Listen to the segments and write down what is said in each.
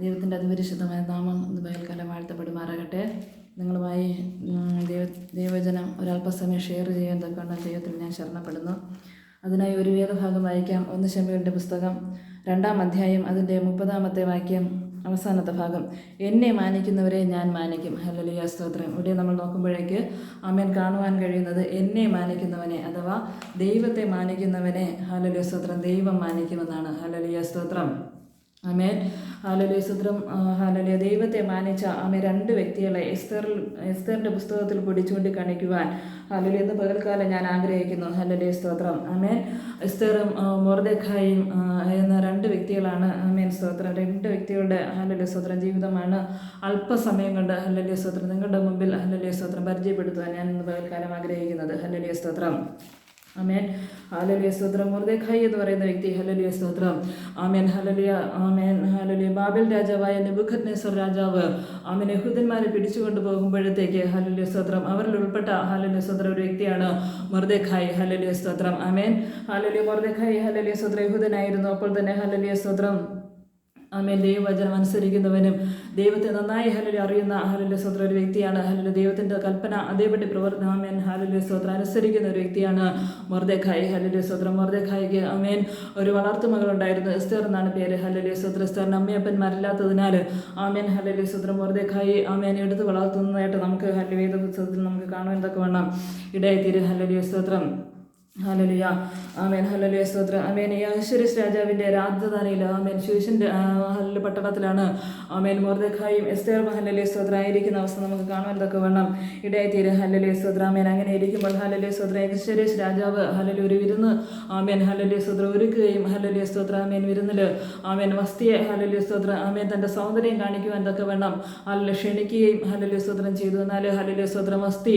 ദൈവത്തിന്റെ അതിപരിശുദ്ധമായ നാമം ഇന്ന് പകൽക്കാലം വാഴ്ത്തപ്പെടുമാറാകട്ടെ. നിങ്ങളുമായി ദൈവ ദൈവവചനം ഒരല്പസമയം ഷെയർ ചെയ്യാൻ തക്കവണ്ണം ദൈവത്തിൽ ഞാൻ ശരണപ്പെടുന്നു. അതിനായി ഒരു വേദഭാഗം വായിക്കാം. ഒന്ന് ശമ്പയുടെ പുസ്തകം രണ്ടാം അധ്യായം അതിന്റെ മുപ്പതാമത്തെ വാക്യം അവസാനത്തെ ഭാഗം. എന്നെ മാനിക്കുന്നവരെ ഞാൻ മാനിക്കും. ഹല്ലേലൂയ സ്തോത്രം. ഇവിടെ നമ്മൾ നോക്കുമ്പോഴേക്ക് അമ്മൻ കാണുവാൻ കഴിയുന്നത് എന്നെ മാനിക്കുന്നവനെ അഥവാ ദൈവത്തെ മാനിക്കുന്നവനെ. ഹല്ലേലൂയ സ്തോത്രം. ദൈവം മാനിക്കുമെന്നാണ്. ഹല്ലേലൂയ സ്തോത്രം. ആമേൻ. ഹാലലിയ സുദ്രം ഹാലലിയ ദൈവത്തെ മാനിച്ച ആമേ രണ്ട് വ്യക്തികളെ എസ്തറിൽ എസ്തറിന്റെ പുസ്തകത്തിൽ പൊടിച്ചുകൊണ്ട് കാണിക്കുവാൻ. ഹാലലി എന്ന് പകൽക്കാലം ഞാൻ ആഗ്രഹിക്കുന്നു. ഹലലിയ സ്തോത്രം. ആമേൻ. എസ്തറും മൊർദഖായും എന്ന രണ്ട് വ്യക്തികളാണ്. ആമേൻ സ്തോത്രം. രണ്ട് വ്യക്തികളുടെ ഹലലിയ സ്തോത്രം ജീവിതമാണ് അല്പസമയം കൊണ്ട് ഹലലിയ സ്തോത്രം. നിങ്ങളുടെ മുമ്പിൽ ഹലലിയ സ്തോത്രം പരിചയപ്പെടുത്തുവാൻ ഞാൻ ഇന്ന് പകൽക്കാലം ആഗ്രഹിക്കുന്നത്. ഹലലിയ സ്തോത്രം. ആമേൻ. ഹലലിയ സ്തോത്രം. മുർദേഖായി എന്ന് പറയുന്ന വ്യക്തി ഹലലിയ സ്തോത്രം. ആമേൻ ഹലലിയ ആമേൻ ഹലലിയ ബാബിൽ രാജാവായ നെബുഖത് നെസർ രാജാവ് ആമേൻ യഹൂദന്മാരെ പിടിച്ചുകൊണ്ട് പോകുമ്പോഴത്തേക്ക് ഹലലിയ സ്തോത്രം. അവരിൽ ഉൾപ്പെട്ട ഹലലിയ സ്തോത്രം ഒരു വ്യക്തിയാണ് മുർദേഖായി. ഹലലിയ സ്തോത്രം. ആമേൻ. ഹലലിയ മുർദേഖായി ഹലലിയ സ്തോത്രം. യഹൂദനായിരുന്നു. അപ്പോൾ തന്നെ ഹലലിയ സ്തോത്രം. ആമേൻ. ദൈവവചനം അനുസരിക്കുന്നവനും ദൈവത്തെ നന്നായി ഹലലി അറിയുന്ന ഹലലി സ്വത്ര ഒരു വ്യക്തിയാണ്. ഹലലി ദൈവത്തിന്റെ കൽപ്പന അതേപടി പ്രവർത്തന ആമേൻ. ഹലലി സ്വത്ര അനുസരിക്കുന്ന ഒരു വ്യക്തിയാണ് മൊർദേഖായി. ഹലലി സ്വത്ര മൊർദേഖായിക്ക് ആമേൻ. ഒരു വളർത്തു മകളുണ്ടായിരുന്നു. എസ്തർ എന്നാണ് പേര്. ഹലലിയ സ്വത്ര എസ്തറിന് അമ്മയപ്പന്മാരില്ലാത്തതിനാൽ ആമേൻ. ഹലലി സ്വത്ര മൊർദേഖായി ആമേൻ എടുത്ത് വളർത്തുന്നതായിട്ട് നമുക്ക് ഹലി വേദ പുസ്തകത്തിൽ നമുക്ക് കാണുവാൻ തക്ക വേണം ഇടയായിത്തീര്. ഹലലിയ സ്തോത്രം. ഹലലിയ ആമേൻ ഹലലുയ സ്തോത്ര. ആമേൻ യഹശ്വരീസ് രാജാവിന്റെ രാജധാനിയിൽ ആമേൻ ശൂഷിന്റെ ഹല്ല് പട്ടണത്തിലാണ് ആമേൻ മോർദഖായും എസ്തേർ ഹലലുയ സ്തോത്ര. ആയിരിക്കുന്ന അവസ്ഥ നമുക്ക് കാണുവാൻ തക്ക വേണം ഇടയത്തീര് ഹലലിയ സ്തോത്ര. ആമേൻ അങ്ങനെ ഇരിക്കുമ്പോൾ ഹലലിയ സ്തോത്ര. യഹശ്വരീസ് രാജാവ് ഹലലു ഒരു വിരുന്ന് ആമേൻ ഹലലിയ സ്തോത്ര. ഒരുക്കുകയും ഹലലിയ സ്തോത്ര. ആമേൻ വിരുന്നിൽ ആമേൻ വസ്തിയെ ഹലലിയ സ്തോത്ര. ആമേൻ തന്റെ സൗന്ദര്യം കാണിക്കുവാൻ തക്ക വേണം അല്ല ക്ഷണിക്കുകയും ഹലലിയ സ്തോത്രം ചെയ്തു. എന്നാൽ ഹലലിയ സ്തോത്രം വസ്തി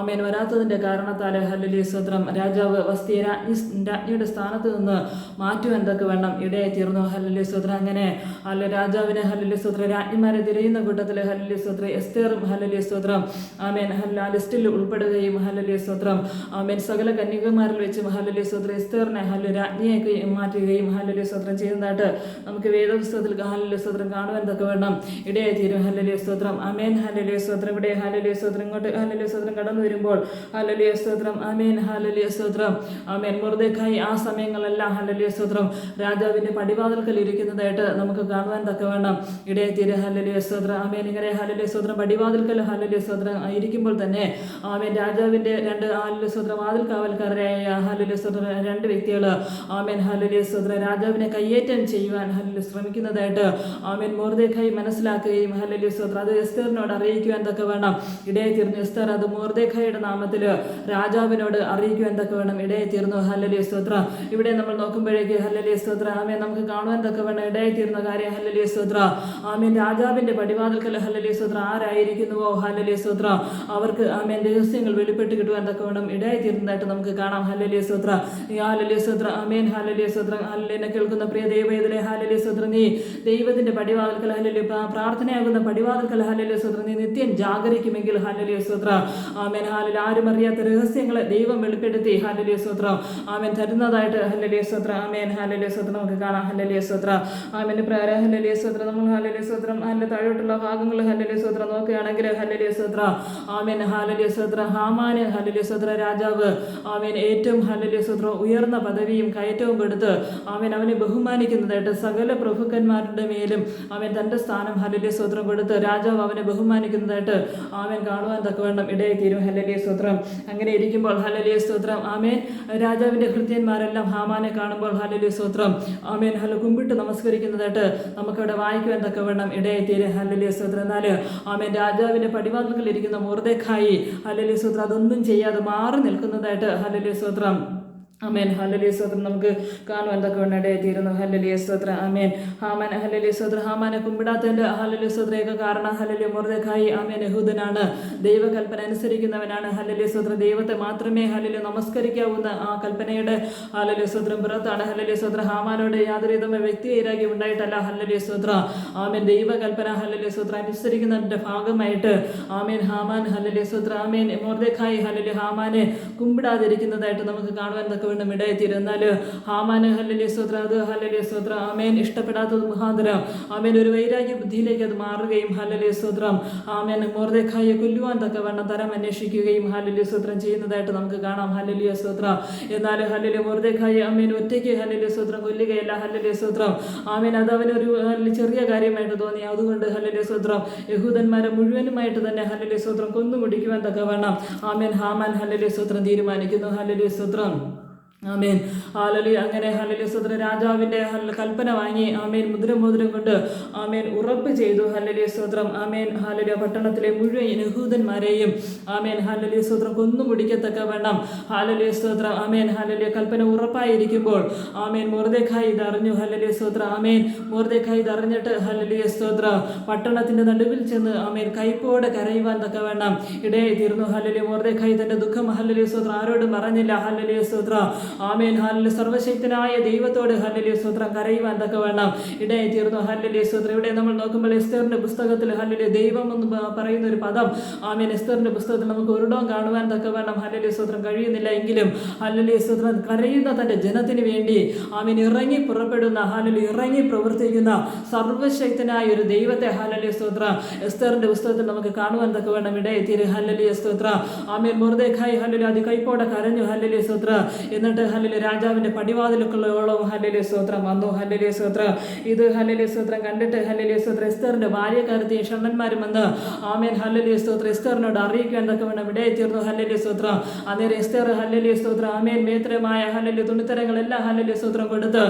ആമേൻ വരാത്തതിന്റെ കാരണത്താൽ ഹലലിയ സ്തോത്രം. രാജാവ് വസ്തിയെ രാജ്ഞി രാജ്ഞിയുടെ സ്ഥാനത്ത് നിന്ന് മാറ്റുവാൻ എന്തൊക്കെ വേണം ഇടയായി തീർന്നു സൂത്ര അങ്ങനെ അല്ല രാജാവിനെ ഹലലിയ സൂത്ര രാജ്ഞിമാരെ തിരയുന്ന കൂട്ടത്തിൽ ഹലലിയ സൂത്ര എസ്തേറും ഹലലിയ സൂത്രം ആമേൻ ഹല്ല ലിസ്റ്റിൽ ഉൾപ്പെടുകയും ഹലലിയ സൂത്രം ആമേൻ സകല കന്യകമാരിൽ വെച്ചും ഹലലിയ സൂത്ര എസ്തേറിനെ ഹല്ല രാജ്ഞിയൊക്കെ മാറ്റുകയും ഹലലിയ സൂത്രം ചെയ്യുന്നതായിട്ട് നമുക്ക് വേദപുസ്തകത്തിൽ ഹലലിയ സൂത്രം കാണുവാൻ എന്തൊക്കെ വേണം ഇടയായി തീരും ഹലലിയ സ്തോത്രം ആമേൻ ഹലലിയ സൂത്രം ഇവിടെ ഹലലിയ സൂത്രം ഇങ്ങോട്ട് ഹലലിയ സൂത്രം കടന്നു വരുമ്പോൾ ഹലലിയ സൂത്രം ആമേൻ ഹലലിയ സ്തോത്രം. ആമേൻ. മുറുദേക്കായി ആ സമയങ്ങളെല്ലാം ഹല്ലലിയ സ്തോത്രം. രാജാവിന്റെ പടിവാതിൽക്കൽ ഇരിക്കുന്നതായിട്ട് നമുക്ക് കാണുവാൻ തക്ക വേണം ഇടയായി ഹല്ലലിയ സ്തോത്രം. ആമേൻ. ഇങ്ങനെ ഹല്ലലിയ സ്തോത്രം. പടിവാതിൽക്കൽ ഹല്ലലിയ സ്തോത്രം ഇരിക്കുമ്പോൾ തന്നെ ആമേൻ രാജാവിന്റെ രണ്ട് ഹല്ലലിയ സ്തോത്രം വാതിൽ കാവൽക്കാരായ ഹല്ലലിയ സ്തോത്രം രണ്ട് വ്യക്തികൾ ആമേൻ ഹല്ലലിയ സ്തോത്രം രാജാവിനെ കയ്യേറ്റം ചെയ്യുവാൻ ഹല്ലലിയ ശ്രമിക്കുന്നതായിട്ട് ആമേൻ മുറുദേക്കായി മനസ്സിലാക്കുകയും ഹല്ലലിയ സ്തോത്രം. അത് എസ്തറിനോട് അറിയിക്കുവാൻ തക്ക വേണം ഇടയായി തീർന്നു എസ്തർ അത് മോർദേഖായുടെ നാമത്തിൽ രാജാവിനോട് അറിയിക്കുവാൻ തക്ക വേണം ഇടയായി തീർന്നു ഹല്ലലി സ്തോത്ര ഇവിടെ നമ്മൾ നോക്കുമ്പോഴേക്ക് ഹല്ലലി സ്തോത്ര ആമേ നമുക്ക് കാണുവാൻ വേണം ഇടയായി തീർന്ന കാര്യം ഹല്ലലി സ്തോത്ര ആമേൻ രാജാവിന്റെ പടിവാതിൽക്കൽ ഹല്ലലി സ്തോത്ര ആരായിരിക്കുന്നുവോ ഹല്ലലി സ്തോത്ര അവർക്ക് ആമേൻ രഹസ്യങ്ങൾ വെളിപ്പെട്ട് കിട്ടുവാൻ തക്ക വേണം ഇടയായി തീർന്നതായിട്ട് നമുക്ക് കാണാം ഹല്ലലി സ്തോത്ര ഈ ഹാലലിയ സ്തോത്ര ആമേൻ ഹലലിയ സ്തോത്ര ഹല്ലേനെ കേൾക്കുന്ന പ്രിയ ദൈവത്തിലെ ഹാലലിയ സ്തോത്ര നീ ദൈവത്തിന്റെ പടിവാതിൽക്കൽ ഹല്ലലി പ്രാർത്ഥനയാകുന്ന പടിവാതിൽക്കൽ ഹല്ലലി സ്തോത്ര നീ നിത്യം ജാഗരിക്കുമെങ്കിൽ ഹല്ലലി സ്തോത്ര ആമേൻ ഹാലൽ ആരും അറിയാത്ത രഹസ്യങ്ങളെ ദൈവം വെളിപ്പെടുത്തി ഹലലിയ സ്തോത്രം ആമേൻ തരുന്നതായിട്ട് ഹല്ലലിയ സ്തോത്രം ആമേൻ ഹല്ലലിയ സ്തോത്രം നമുക്ക് കാണാം ഹല്ലലിയ സ്തോത്രം ആമേന്റെ പ്രകാരം ഹല്ലലിയ സ്തോത്രം നമ്മൾ ഹല്ലലിയ സ്തോത്രം അതിന്റെ താഴോട്ടുള്ള ഭാഗങ്ങൾ ഹല്ലലിയ സ്തോത്രം നോക്കുകയാണെങ്കിൽ ഹല്ലലിയ സ്തോത്രം ആമേൻ ഹല്ലലിയ സ്തോത്രം ഹാമാന് ഹല്ലലിയ സ്തോത്ര രാജാവ് ആമേൻ ഏറ്റവും ഹല്ലലിയ സ്തോത്രം ഉയർന്ന പദവിയും കയറ്റവും കൊടുത്ത് ആമേൻ അവനെ ബഹുമാനിക്കുന്നതായിട്ട് സകല പ്രഭുക്കന്മാരുടെ മേലും അവൻ തന്റെ സ്ഥാനം ഹല്ലലിയ സ്തോത്രം കൊടുത്ത് രാജാവ് അവനെ ബഹുമാനിക്കുന്നതായിട്ട് ആമേൻ കാണുവാൻ തക്കവണ്ണം തീരും ഹല്ലലിയ സ്തോത്രം അങ്ങനെ ഇരിക്കുമ്പോൾ ഹല്ലലിയ സ്തോത്രം ആമേൻ രാജാവിന്റെ ഹൃദയന്മാരെല്ലാം ഹാമാനെ കാണുമ്പോൾ ഹലലു സ്തോത്രം. ആമേൻ. ഹലോ കുമ്പിട്ട് നമസ്കരിക്കുന്നതായിട്ട് നമുക്കവിടെ വായിക്കുവാൻ തക്കവണ്ണം ഇടയായിത്തീരെ ഹലലു സ്തോത്രം. എന്നാൽ ആമേൻ രാജാവിന്റെ പടിവാതിൽക്കൽ മുറുതേക്കായി ഹലലു സൂത്രം അതൊന്നും ചെയ്യാതെ മാറി നിൽക്കുന്നതായിട്ട് ഹലലു സ്തോത്രം. അമേൻ ഹല്ലലിയ സ്തോത്രം. നമുക്ക് കാണുവാൻ എന്തൊക്കെ ഉണ്ടായി തീരുന്നു. ഹല്ലലിയ സ്തോത്രം. അമേൻ ഹാമൻ ഹല്ലലിയ സ്തോത്രം. ഹാമാനെ കുമ്പിടാത്തതിന്റെ ഹല്ലലിയ സ്തോത്രയൊക്കെ കാരണം ഹല്ലലിയ മുർദഖായി അമേൻ യഹൂദനാണ്. ദൈവകൽപ്പന അനുസരിക്കുന്നവനാണ് ഹല്ലലിയ സ്തോത്രം. ദൈവത്തെ മാത്രമേ ഹല്ലലിയ നമസ്കരിക്കാവുന്ന ആ കൽപ്പനയുടെ ഹല്ലലിയ സ്തോത്രം പുറത്താണ്. ഹല്ലലിയ സ്തോത്രം ഹാമാനോട് യാതൊരു വിധമായ വ്യക്തിവൈരാഗ്യം ഉണ്ടായിട്ടല്ല ഹല്ലലിയ സ്തോത്ര. ആമേൻ. ദൈവകൽപ്പന ഹല്ലലിയ സ്തോത്രം അനുസരിക്കുന്നതിന്റെ ഭാഗമായിട്ട് ആമേൻ ഹാമാൻ ഹല്ലലിയ സ്വത്ര ആമേൻ. മുർദഖായി ഹല്ലലിയ ഹാമാനെ കുമ്പിടാതിരിക്കുന്നതായിട്ട് നമുക്ക് കാണുവാൻ തക്ക വേണം ഇടയത്തിരുന്നാൽ ആമാന് ഹല്ലലിയ സ്തോത്രം അത് ഹല്ലലിയ സ്തോത്രം ആമേൻ. ഇഷ്ടപ്പെടാത്തത് മുഖാന്തരം ആമേൻ ഒരു വൈരാഗ്യ ബുദ്ധിയിലേക്ക് അത് മാറുകയും ഹല്ലലിയ സ്തോത്രം ആമേൻ മോർദേഖായെ കൊല്ലുവാൻ തക്ക വേണം തരം അന്വേഷിക്കുകയും ഹല്ലലിയ സ്തോത്രം ചെയ്യുന്നതായിട്ട് നമുക്ക് കാണാം. ഹല്ലലിയ സ്തോത്രം എന്നാൽ ഹല്ലലിയ മോർദേഖായെ ആമേൻ ഒറ്റയ്ക്ക് ഹല്ലലിയ സ്തോത്രം കൊല്ലുകയല്ല. ഹല്ലലിയ സ്തോത്രം ആമേൻ അത് അവനൊരു ചെറിയ കാര്യമായിട്ട് തോന്നി. അതുകൊണ്ട് ഹല്ലലിയ സ്തോത്രം യഹൂദന്മാരെ മുഴുവനുമായിട്ട് തന്നെ ഹല്ലലിയ സ്തോത്രം കൊന്നുമുടിക്കുവാൻ തക്ക വേണം ആമേൻ ഹാമാൻ ഹല്ലലിയ സ്തോത്രം തീരുമാനിക്കുന്നു. ഹല്ലലിയ സ്തോത്രം ആമേൻ. ഹാലലി അങ്ങനെ ഹലലി സുദ്ര രാജാവിന്റെ ഹല്ല- കൽപ്പന വാങ്ങി ആമേൻ മുദ്ര മോതിരം കൊണ്ട് ആമേൻ ഉറപ്പ് ചെയ്തു ഹലലി സുദ്രം. ആമേൻ ഹാലലിയ പട്ടണത്തിലെ മുഴുവൻ യഹൂദന്മാരെയും ആമേൻ ഹാലലി സുദ്രം കൊന്നു മുടിക്കത്തക്ക വേണം ഹാലലി സുദ്രം ആമേൻ ഹാലലിയ കൽപ്പന ഉറപ്പായിരിക്കുമ്പോൾ ആമേൻ മോർദേഖായി ഇതറിഞ്ഞു ഹലലി സുദ്ര. ആമേൻ മോർദേഖായി ഇതറിഞ്ഞിട്ട് ഹലലി സുദ്ര പട്ടണത്തിന്റെ നടുവിൽ ചെന്ന് ആമേൻ കൈപ്പോടെ കരയുവാൻ തക്ക വേണം ഇടയെ തീർന്നു ഹലലി മോർദേഖായി തന്റെ ദുഃഖം ഹലലി സുദ്ര. ആരോടും പറഞ്ഞില്ല ഹലലി സ്തോത്രം ആമേൻ. ഹല്ലെ സർവശക്തനായ ദൈവത്തോട് ഹല്ലലിയ സൂത്രം കരയുവാൻ തക്ക വേണം. ഇടയായി തീർന്നു. ഹല്ലലിയ സൂത്രം ഇവിടെ നമ്മൾ നോക്കുമ്പോൾ എസ്തറിന്റെ പുസ്തകത്തിൽ ഹല്ലലിയ ദൈവം എന്ന് പറയുന്ന ഒരു പദം. ആമേൻ. എസ്തറിന്റെ പുസ്തകത്തിൽ നമുക്ക് ഒരിടവും കാണുവാൻ തക്ക വേണം. ഹല്ലലിയ സൂത്രം കഴിയുന്നില്ല എങ്കിലും ഹല്ലലിയ സൂത്രം കരയുന്ന തന്റെ ജനത്തിന് വേണ്ടി ആമേൻ ഇറങ്ങി പുറപ്പെടുന്ന ഹല്ലലി ഇറങ്ങി പ്രവർത്തിക്കുന്ന സർവശക്തനായ ഒരു ദൈവത്തെ ഹല്ലലിയ സൂത്രം എസ്തറിന്റെ പുസ്തകത്തിൽ നമുക്ക് കാണുവാൻ തക്ക വേണം. ഇടയായി തീരെ. ഹല്ലലിയ സൂത്രം ആമേൻ. മുറുദേഖായി ഹല്ലലി അത് കൈപ്പോടെ കരഞ്ഞു. ഹല്ലലിയ സൂത്രം എന്നിട്ട് ഹല്ലലി രാജാവിന്റെ പടിവാതിലൊക്കെയോളം ഹല്ലിലെ സ്തോത്രം വന്നു ഹല്ലിലെ സ്തോത്രം ഇത് ഹല്ലിലെ സ്തോത്രം കണ്ടിട്ട് ഹല്ലലിയ സ്തോത്രം ഭാര്യ ഭാര്യക്കാരത്തെയും ഷണ്ണന്മാരും വന്ന് ആമേൻ ഹല്ലലിയ സ്തോത്രം എസ്തറിനോട് അറിയിക്കാൻ വേണം. ഇവിടെ തീർന്നു ഹല്ലലിയ സ്തോത്രം അന്നേരം എസ്തർ ഹല്ലലിയ സ്തോത്രം ആമേൻ. മേത്രമായ ഹല്ലലിയ തുണിത്തരങ്ങളെല്ലാം ഹല്ലലിയ സ്തോത്രം കൊടുത്ത്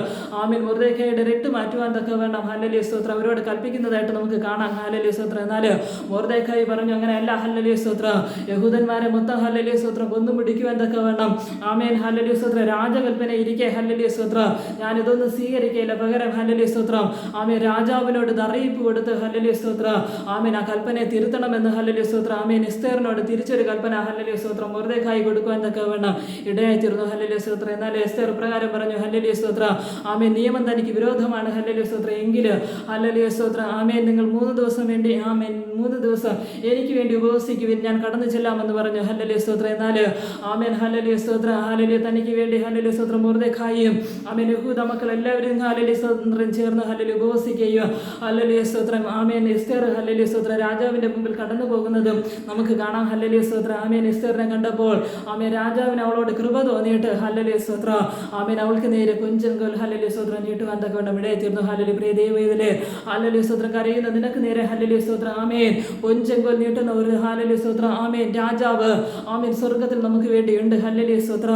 ആമേൻ മുറുദേഖയുടെ രട്ട് മാറ്റുവാൻ വേണം. ഹല്ലലിയ സ്തോത്രം അവരോട് കൽപ്പിക്കുന്നതായിട്ട് നമുക്ക് കാണാം. ഹല്ലലിയ സ്തോത്രം എന്നാൽ മുറുദേഖായി പറഞ്ഞു അങ്ങനെ എല്ലാ ഹല്ലലിയ സ്തോത്രം യഹൂദന്മാരെ മൊത്തം ഹല്ലലിയ സ്തോത്രം കൊന്നു പിടിക്കുവാൻ തക്ക വേണം. ആമേൻ ഹല്ലലിയ സ്തോത്രം രാജകൽപ്പന ഇരിക്കെ ഹല്ലലിയ സ്തോത്രം ഞാനിതൊന്നും സ്വീകരിക്കയില്ല പകരം ഹല്ലലിയ സ്തോത്രം ആമേ രാജാവിനോട് അറിയിപ്പ് കൊടുത്ത് ഹല്ലലിയ സ്തോത്രം ആമേൻ ആ കൽപ്പനയെ തിരുത്തണമെന്ന് ഹല്ലലിയ സ്തോത്രം ആമേൻ എസ്തേറിനോട് തിരിച്ചൊരു കൽപ്പന ഹല്ലലിയ സ്തോത്രം മുറുദേഖായി കൊടുക്കുവാൻ തക്ക വേണം ഇടയായി തീർന്നു ഹല്ലലിയ സ്തോത്രം എന്നാൽ എസ്തേർ പ്രകാരം പറഞ്ഞു ഹല്ലലിയ സ്തോത്രം ആമേ നിയമം തനിക്ക് വിരോധമാണ് ഹല്ലലിയ സ്തോത്രം എങ്കിൽ ഹല്ലലിയ സ്തോത്രം ആമേൻ നിങ്ങൾ മൂന്ന് ദിവസം വേണ്ടി ആമേൻ മൂന്ന് ദിവസം എനിക്ക് വേണ്ടി ഉപവസിക്കുവിൻ ഞാൻ കടന്നു ചെല്ലാമെന്ന് പറഞ്ഞു ഹല്ലലിയ സ്തോത്രം എന്നാൽ ആമേൻ ഹല്ലലിയ സ്തോത്രം ഹല്ലലിയ തനിക്ക് വേണ്ടി ഹല്ലലിയ സ്തോത്രം മുറുദേഖായും ആമേൻ. യഹൂദ മക്കൾ എല്ലാവരും ഹലലി സ്വതന്ത്രം ചേർന്ന് ഹല്ലലിയ ഉപവസിക്കുകയും ഹലലി സ്വത്രം ആമേൻ. എസ്തേർ ഹലലി സ്വത്ര രാജാവിന്റെ മുമ്പിൽ കടന്നു പോകുന്നതും നമുക്ക് കാണാം. ഹലലി സ്വത്ര ആമേൻ. എസ്തേറിനെ കണ്ടപ്പോൾ ആമേൻ രാജാവിന് അവളോട് കൃപ തോന്നിയിട്ട് ഹലലി സ്വത്ര ആമേൻ അവൾക്ക് നേരെ കൊഞ്ചെങ്കോൽ ഹലലി സ്തോത്രം നീട്ടുവാൻ തക്കവണ്ണം ഇവിടെ തീർന്നു. ഹല്ലലി പ്രിയ ദൈവത്തിലെ ഹലലി സ്തോത്രം കരയുന്ന നിനക്ക് നേരെ ഹലലി സ്വത്ര ആമേൻ. കൊഞ്ചെങ്കോൽ നീട്ടുന്ന ഒരു ഹലലി സ്വത്ര ആമേൻ രാജാവ് ആമേൻ സ്വർഗത്തിൽ നമുക്ക് വേണ്ടിയുണ്ട്. ഹലലി സ്വത്ര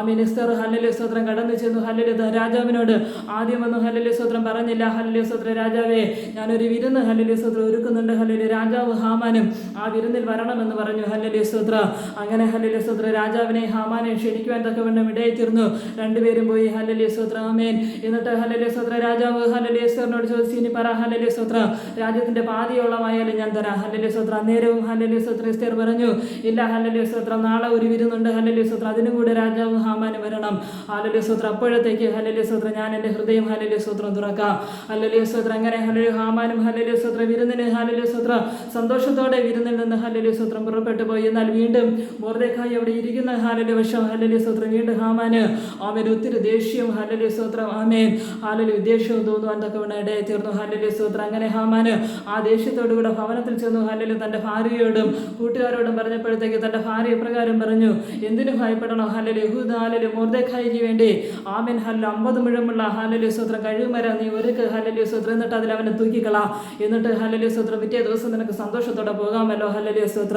ആമേൻ. എസ്തർ ഹല്ലലിയ സ്തോത്രം. കടന്നു ചെന്നു ഹല്ലലെ രാജാവിനോട് ആദ്യം വന്നു ഹല്ലലിയ സ്തോത്രം. പറഞ്ഞില്ല ഹല്ലലിയ സ്തോത്രം രാജാവേ ഞാനൊരു വിരുന്ന് ഹല്ലലിയ സ്തോത്രം ഒരുക്കുന്നുണ്ട്. ഹല്ലലെ രാജാവ് ഹാമാനും ആ വിരുന്നിൽ വരണമെന്ന് പറഞ്ഞു. ഹല്ലലിയ സ്തോത്രം. അങ്ങനെ ഹല്ലലിയ സ്തോത്രം രാജാവിനെ ഹാമാനെ ക്ഷണിക്കുവാൻ തക്കവണ്ണം ഇടയിൽ തീർന്നു രണ്ടുപേരും പോയി ഹല്ലലിയ സ്തോത്രം ആമേൻ. എന്നിട്ട് ഹല്ലലിയ സ്തോത്ര രാജാവ് ഹല്ലലിയ സ്തോറിനോട് ചോദിച്ചു ഇനി പറ ഹല്ലലിയ സ്തോത്രം രാജ്യത്തിന്റെ പാതിയോളമായാലും ഞാൻ തരാം. ഹല്ലലിയ സ്തോത്രം അന്നേരവും ഹല്ലലിയ സ്തോത്ര എസ്തേർ പറഞ്ഞു. ഇല്ല ഹല്ലലിയ സ്തോത്രം നാളെ ഒരു വിരുന്നുണ്ട് ഹല്ലലിയ സ്തോത്രം. അതിനും കൂടെ രാജാവ് ഹാമാന് വരണം. ഹലലിയ സൂത്രം അപ്പോഴത്തേക്ക് ഹലലിയ സൂത്രം ഞാൻ എന്റെ ഹൃദയം ഹലലിയ സൂത്രം തുറക്കാം. ഹലലിയ സൂത്രം അങ്ങനെ ഹലലിയ ഹാമാനും ഹലലിയ സൂത്രം വിരുന്നിന് ഹലലിയ സൂത്രം സന്തോഷത്തോടെ വിരുന്നിൽ നിന്ന് ഹലലിയ സൂത്രം പുറപ്പെട്ടു പോയി. എന്നാൽ വീണ്ടും മോർദേഖായി അവിടെ ഇരിക്കുന്ന ഹാലലിയ വശം ഹലലിയ സൂത്രം വീണ്ടും ഹാമാന്. ആമേൻ. ഒത്തിരി ദേഷ്യം ഹലലിയ സൂത്രം ആമേൻ. ഹാലലി ദേഷ്യവും തോന്നുവാൻ തക്കവണ്ണം ഇടയെ തീർന്നു ഹലലിയ സൂത്രം അങ്ങനെ ഹാമാന് ആ ദേഷ്യത്തോടു കൂടെ ഭവനത്തിൽ ചെന്നു ഹലലി തന്റെ ഭാര്യയോടും കൂട്ടുകാരോടും പറഞ്ഞപ്പോഴത്തേക്ക് തന്റെ ഭാര്യ പ്രകാരം പറഞ്ഞു എന്തിനു ഭയപ്പെടണോ ഹലലി യഹൂദ ഹാലലി മോർദേഖായിക്ക് വേണ്ടി ആമേൻ ഹല്ല അമ്പത് മുഴമുള്ള ഹാലലി സൂത്രം കഴിയുമര നീ ഒരുക്ക് ഹല്ലലി സൂത്രം എന്നിട്ട് അതിൽ അവനെ തൂക്കിക്കളാ. എന്നിട്ട് ഹല്ലലി സൂത്രം പിറ്റേ ദിവസം നിനക്ക് സന്തോഷത്തോടെ പോകാമല്ലോ ഹല്ലലിയ സൂത്ര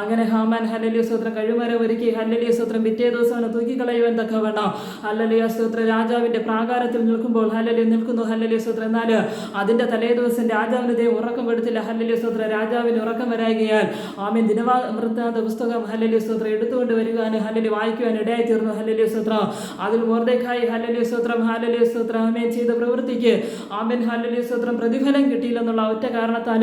അങ്ങനെ ഹാമാൻ ഹല്ലലിയ സൂത്രം കഴിയുമര ഒരുക്കി ഹല്ലലിയ സൂത്രം പിറ്റേ ദിവസം അവനെ തൂക്കിക്കളയുവാൻ തക്ക വേണം ഹല്ലലിയ സൂത്ര രാജാവിന്റെ പ്രാകാരത്തിൽ നിൽക്കുമ്പോൾ ഹല്ലലി നിൽക്കുന്നു ഹല്ലലിയ സൂത്രം എന്നാൽ അതിന്റെ തലേ ദിവസം രാജാവിന് ദൈവം ഉറക്കം കൊടുത്തില്ല ഹല്ലലിയ സൂത്ര രാജാവിന് ഉറക്കം വരാകിയാൽ ആമേൻ ദിനവാ വൃത്താന്ത പുസ്തകം ഹല്ലലിയ സൂത്രം എടുത്തുകൊണ്ട് വരികയാണ് ഹല്ലലി വായിക്കുവാൻ ഇടയായി തീർന്നു ഹല്ലലിയ സ്തോത്രം. അതിൽ മോർദേഖായി ഹല്ലലിയ സ്തോത്രം ഹല്ലലിയ സ്തോത്രം. ആമേൻ. ചെയ്ത പ്രവൃത്തിക്ക് ആമേൻ ഹല്ലലിയ സ്തോത്രം. പ്രതിഫലം കിട്ടിയില്ലെന്നുള്ള ഒറ്റ കാരണത്താൽ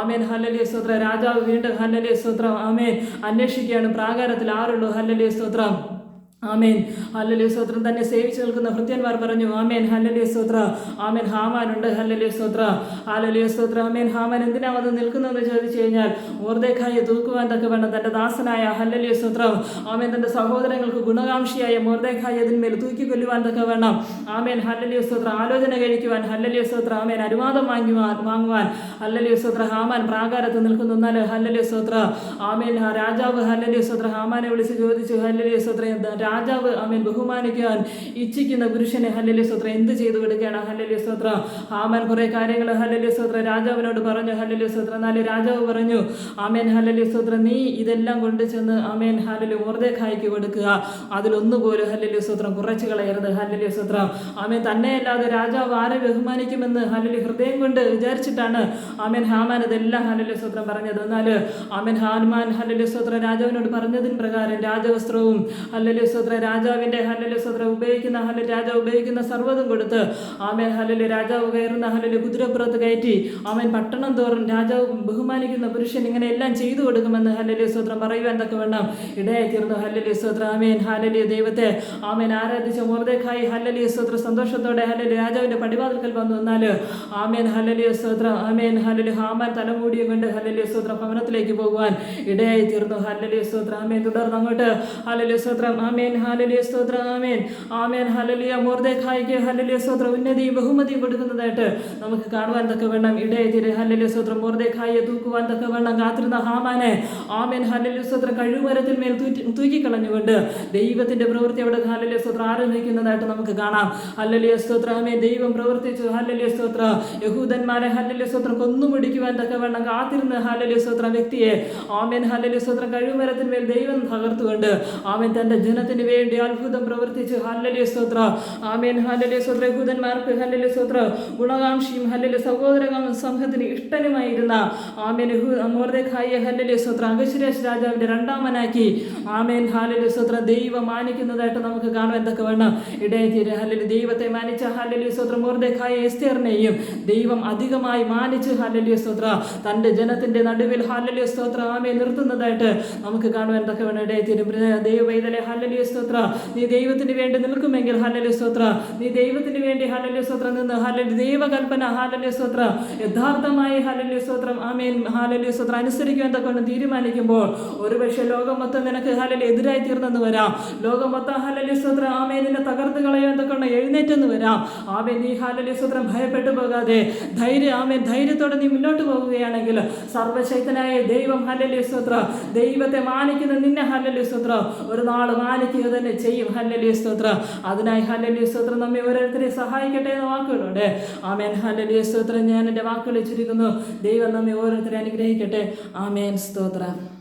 ആമേൻ ഹല്ലലിയ സ്തോത്രം. രാജാവ് വീണ്ടും ഹല്ലലിയ സ്തോത്രം. ആമേൻ. അന്വേഷിക്കുകയാണ് പ്രാകാരത്തിൽ ആരുള്ളൂ ഹല്ലലിയ സ്തോത്രം? ആമേൻ. ഹല്ലലി സ്തോത്രം. തന്നെ സേവിച്ചു നിൽക്കുന്ന ഭൃത്യന്മാർ പറഞ്ഞു ആമേൻ ഹല്ലലി സ്തോത്ര. ആമേൻ ഹാമാനുണ്ട് ഹല്ലലി സ്തോത്ര. ഹാലലിയ സ്തോത്ര. ആമേൻ ഹാമാൻ എന്തിനാ വന്ന് നിൽക്കുന്നതെന്ന് ചോദിച്ചു കഴിഞ്ഞാൽ മോർദേഖായെ തൂക്കുവാൻ തക്ക വേണം തന്റെ ദാസനായ ഹല്ലലി സ്തോത്രം. ആമേൻ തന്റെ സഹോദരങ്ങൾക്ക് ഗുണകാംക്ഷിയായ മോർദേഖായി അതിന്മേൽ തൂക്കി കൊല്ലുവാൻ തക്ക വേണം ആമേൻ ഹല്ലലി സ്തോത്ര. ആലോചന കഴിക്കുവാൻ ഹല്ലലി സ്തോത്ര. ആമേൻ അനുവാദം വാങ്ങുവാൻ വാങ്ങുവാൻ ഹല്ലലി സ്തോത്ര. ഹാമാൻ പ്രാകാരത്ത് നിൽക്കുന്നു. എന്നാൽ ഹല്ലലി സ്തോത്ര. ആമേൻ രാജാവ് ഹല്ലലി സ്തോത്ര. ഹാമാനെ വിളിച്ച് ചോദിച്ചു ഹല്ലലി എന്താ രാജാവ് ആമേൻ ബഹുമാനിക്കാൻ ഇച്ഛിക്കുന്ന പുരുഷനെ ഹല്ലലി സ്വത്ര എന്ത് ചെയ്തു കൊടുക്കുകയാണ് ഹല്ലലി സ്വത്ര ആമൻ കുറെ കാര്യങ്ങൾ ഹല്ലലി സ്വത്ര രാജാവിനോട് പറഞ്ഞു ഹല്ലലി സ്വത്ര എന്നാൽ രാജാവ് പറഞ്ഞു ആമേൻ ഹല്ലലി സ്വത്ര നീ ഇതെല്ലാം കൊണ്ട് ചെന്ന് ആമേൻ ഹല്ലലി മോർദേഖായിക്ക് കൊടുക്കുക. അതിലൊന്നുപോലും ഹല്ലലി സ്വത്രം കുറച്ച് കളയരുത് ഹല്ലലി സ്തോത്രം. ആമേൻ തന്നെയല്ലാതെ രാജാവ് ആരെ ബഹുമാനിക്കുമെന്ന് ഹല്ലലി ഹൃദയം കൊണ്ട് വിചാരിച്ചിട്ടാണ് ആമേൻ ഹാമാൻ ഇതെല്ലാം ഹല്ലലി സ്വത്രം പറഞ്ഞത്. എന്നാൽ ആമേൻ ഹാൻമാൻ ഹല്ലലി സ്തോത്ര രാജാവിനോട് പറഞ്ഞതിന് പ്രകാരം രാജവസ്ത്രവും ഹല്ലലി ഹല്ലലിയ സ്തോത്ര രാജാവിന്റെ ഹല്ലല് സ്തോത്ര ഉപയോഗിക്കുന്ന ഹല്ലൽ രാജാവ് ഉപയോഗിക്കുന്ന സർവതും കൊടുത്ത് ആമേൻ ഹലല് രാജാവ് കയറുന്ന ഹലല് കുതിരപ്പുറത്ത് കയറ്റി ആമേൻ പട്ടണം തോറും രാജാവ് ബഹുമാനിക്കുന്ന പുരുഷൻ ഇങ്ങനെ എല്ലാം ചെയ്തു കൊടുക്കുമെന്ന് ഹല്ലലിയ സൂത്രം പറയുവാൻ തക്ക വേണം. ഇടയായി തീർന്നു ഹല്ലലിയ സ്തോത്ര ആമേൻ ഹല്ലലിയ ദൈവത്തെ ആമേൻ ആരാധിച്ച മോർദേഖായി ഹല്ലലിയ സ്തോത്ര സന്തോഷത്തോടെ ഹല്ലലി രാജാവിന്റെ പടിവാതിൽക്കൽ വന്നു വന്നാൽ ആമേൻ ഹല്ലലിയ സ്തോത്ര ആമേൻ ഹല്ലലി ഹാമാൻ തലമൂടിയും കൊണ്ട് ഹല്ലലിയ സ്തോത്ര ഭവനത്തിലേക്ക് പോകുവാൻ ഇടയായി തീർന്നു ഹല്ലലിയ സ്തോത്ര ആമേൻ തുടർന്ന് അങ്ങോട്ട് ഹല്ലലിയ സ്തോത്രം ആമേൻ ഹല്ലലിയ സ്തോത്ര ആമേൻ. ആമേൻ ഹല്ലലിയ. മോർദേഖായിക്ക് ഹലലിയ സ്തോത്ര. ഉന്നതി ബഹുമതി കൊടുക്കുന്നതായിട്ട് നമുക്ക് കാണുവാൻ തക്ക വേണം ഇടയായി തീരെ ഹല്ലലിയ സ്തോത്രം. മോർദേഖായെ തൂക്കുവാൻ തക്ക വേണം കാത്തിരുന്ന ഹാമാനെ. ആമേൻ ഹലലിയ സ്തോത്രം. കഴിവുമരത്തിൽ മേൽ തൂക്കിക്കളഞ്ഞുകൊണ്ട് ദൈവത്തിന്റെ പ്രവൃത്തി അവിടെ ഹലലിയ സ്തോത്രം ആരംഭിക്കുന്നതായിട്ട് നമുക്ക് കാണാം. ഹലലിയ സ്തോത്ര ആമേൻ. ദൈവം പ്രവർത്തിച്ചു. ഹലലിയ സ്തോത്ര. യഹൂദന്മാരെ ഹലലിയ സ്തോത്രം. കൊന്നുപിടിക്കുവാൻ തക്ക വേണം കാത്തിരുന്ന ഹലലിയ സ്തോത്ര വ്യക്തിയെ ആമേൻ ഹലലിയ സ്തോത്രം. കഴിവുമരത്തിന്മേൽ ദൈവം തകർത്തുകൊണ്ട് ആമേൻ തന്റെ ജനത്തിന് വേണ്ടി അത്ഭുതം പ്രവർത്തിച്ചു ഹല്ലലെ സ്തോത്ര. ആമേൻ ഹല്ലലെ സ്തോത്ര. യഹൂദന്മാർക്ക് ഹല്ലലെ സ്തോത്ര. ഗുണകാംക്ഷിയും ഹല്ലലെ സഹോദര സംഘത്തിന് ഇഷ്ടനുമായിരുന്ന ആമേൻ മോർദേഖായ ഹല്ലലെ സ്തോത്ര. അഗശിരേഷ് രാജാവിന്റെ രണ്ടാമനാക്കി. ആമേൻ ഹാലലെ സ്തോത്ര. ദൈവം മാനിക്കുന്നതായിട്ട് നമുക്ക് കാണുവാൻ എന്തൊക്കെ വേണം? ഇടയത്തീര് ഹല്ലലി ദൈവത്തെ മാനിച്ച ഹല്ലലിയ സ്തോത്ര. മോർദേഖായ എസ്തേറിനെയും ദൈവം അധികമായി മാനിച്ച് ഹല്ലലിയ സ്തോത്ര. തന്റെ ജനത്തിന്റെ നടുവിൽ ഹല്ലലിയ സ്തോത്ര. ആമേ നിർത്തുന്നതായിട്ട് നമുക്ക് കാണുവാൻ എന്തൊക്കെ വേണം? ഇടയത്തീരും ദൈവവൈതലെ ഹല്ലലിയ സ്തോത്ര. നീ ദൈവത്തിന് വേണ്ടി നിൽക്കുമെങ്കിൽ ഹലലു സ്തോത്ര. നീ ദൈവത്തിന് വേണ്ടി ഹലലു സ്തോത്ര നിന്ന് ഹല്ലലി ദൈവകൽപ്പന ഹാലലു സ്തോത്ര. യഥാർത്ഥമായി ഹല്ലലിയ സ്തോത്രം ആമേൻ ഹാലലിയ സ്തോത്രം അനുസരിക്കുവാൻ തക്കൊണ്ട് തീരുമാനിക്കുമ്പോൾ ഒരുപക്ഷെ ലോകം മൊത്തം നിനക്ക് ഹലലി എതിരായി തീർന്നെന്ന് വരാം. ലോകം മൊത്തം ഹലലി സ്തോത്രം നിന്നെ തകർത്ത് കളയാൻ തക്കൊണ്ട് എഴുന്നേറ്റെന്ന് വരാം. ആമേൻ നീ ഹാലലി സ്തോത്രം ഭയപ്പെട്ടു പോകാതെ ധൈര്യം ആമേൻ ധൈര്യത്തോടെ നീ മുന്നോട്ട് പോകുകയാണെങ്കിൽ സർവശക്തനായ ദൈവം ഹലലു സ്തോത്ര. ദൈവത്തെ മാനിക്കുന്ന നിന്നെ ഹലലു സ്തോത്ര. ഒരു നാൾ മാനിക്കുക തന്നെ ചെയ്യും. ഹല്ലലിയ സ്തോത്ര. അതിനായി ഹല്ലലിയ സ്തോത്രം. നമ്മെ ഓരോരുത്തരെ സഹായിക്കട്ടെ എന്ന വാക്കുകളോടെ. ആമേൻ. ഹല്ലലിയ സ്തോത്രം. ഞാൻ എന്റെ വാക്കുകൾ ചുരുക്കുന്നു. ദൈവം നമ്മെ ഓരോരുത്തരെ അനുഗ്രഹിക്കട്ടെ. ആമേൻ സ്തോത്ര.